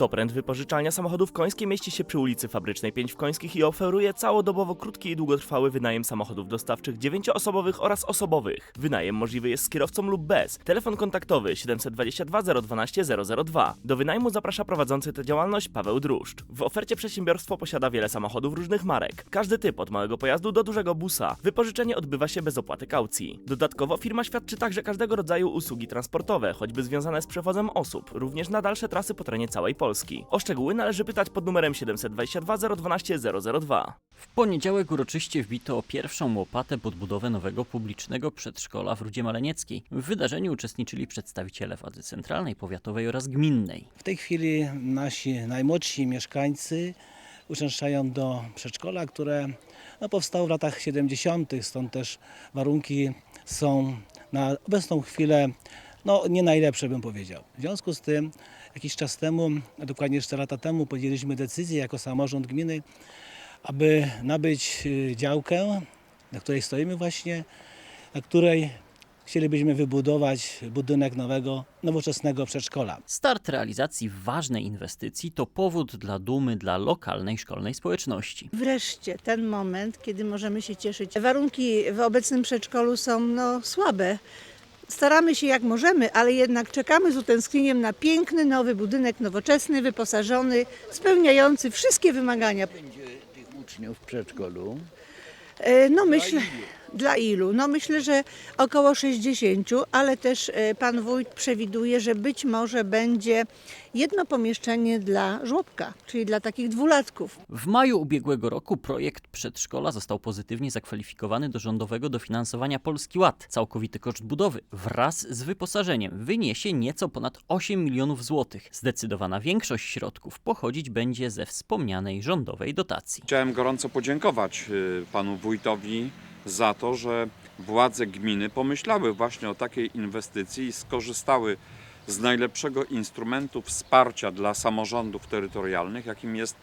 Toprent Wypożyczalnia Samochodów Końskiej mieści się przy ulicy Fabrycznej 5 w Końskich i oferuje całodobowo krótki i długotrwały wynajem samochodów dostawczych 9-osobowych oraz osobowych. Wynajem możliwy jest z kierowcą lub bez. Telefon kontaktowy 722 012 002. Do wynajmu zaprasza prowadzący tę działalność Paweł Druszcz. W ofercie przedsiębiorstwo posiada wiele samochodów różnych marek. Każdy typ od małego pojazdu do dużego busa. Wypożyczenie odbywa się bez opłaty kaucji. Dodatkowo firma świadczy także każdego rodzaju usługi transportowe, choćby związane z przewozem osób, również na dalsze trasy po terenie całej Polski. O szczegóły należy pytać pod numerem 722 012 002. W poniedziałek uroczyście wbito pierwszą łopatę pod budowę nowego publicznego przedszkola w Rudzie Malenieckiej. W wydarzeniu uczestniczyli przedstawiciele władzy centralnej, powiatowej oraz gminnej. W tej chwili nasi najmłodsi mieszkańcy uczęszczają do przedszkola, które no, powstało w latach 70., stąd też warunki są na obecną chwilę no, nie najlepsze, bym powiedział. W związku z tym jakiś czas temu, dokładnie 4 lata temu, podjęliśmy decyzję jako samorząd gminy, aby nabyć y, działkę, na której stoimy właśnie, na której chcielibyśmy wybudować budynek nowego, nowoczesnego przedszkola. Start realizacji ważnej inwestycji to powód dla dumy dla lokalnej szkolnej społeczności. Wreszcie ten moment, kiedy możemy się cieszyć. Warunki w obecnym przedszkolu są no, słabe. Staramy się jak możemy, ale jednak czekamy z utęsknieniem na piękny, nowy budynek, nowoczesny, wyposażony, spełniający wszystkie wymagania. będzie tych uczniów w przedszkolu. E, No myślę, dla ilu? No myślę, że około 60, ale też e, pan wójt przewiduje, że być może będzie jedno pomieszczenie dla żłobka, czyli dla takich dwulatków. W maju ubiegłego roku projekt przedszkola został pozytywnie zakwalifikowany do rządowego dofinansowania Polski Ład. Całkowity koszt budowy wraz z wyposażeniem wyniesie nieco ponad 8 milionów złotych. Zdecydowana większość środków pochodzić będzie ze wspomnianej rządowej dotacji. Chciałem gorąco podziękować y, panu wójtowi za to, że władze gminy pomyślały właśnie o takiej inwestycji i skorzystały z najlepszego instrumentu wsparcia dla samorządów terytorialnych, jakim jest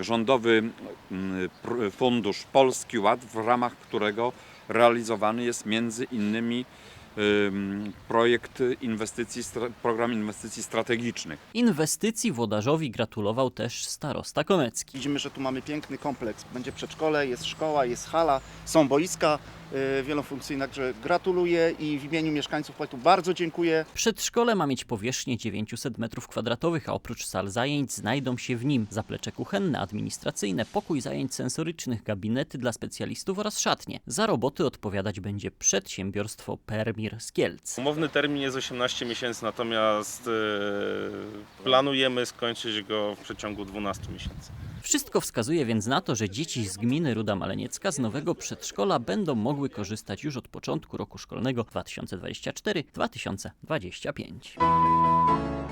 rządowy fundusz Polski Ład, w ramach którego realizowany jest między innymi ym, projekt inwestycji, program inwestycji strategicznych. Inwestycji włodarzowi gratulował też starosta Konecki. Widzimy, że tu mamy piękny kompleks. Będzie przedszkole, jest szkoła, jest hala, są boiska y, wielofunkcyjne. Także gratuluję i w imieniu mieszkańców powiatu bardzo dziękuję. Przedszkole ma mieć powierzchnię 900 m2, a oprócz sal zajęć znajdą się w nim zaplecze kuchenne, administracyjne, pokój zajęć sensorycznych, gabinety dla specjalistów oraz szatnie. Za roboty odpowiadać będzie przedsiębiorstwo Z Kielc. Umowny termin jest 18 miesięcy, natomiast e, planujemy skończyć go w przeciągu 12 miesięcy. Wszystko wskazuje więc na to, że dzieci z gminy Ruda Maleniecka z nowego przedszkola będą mogły korzystać już od początku roku szkolnego 2024-2025.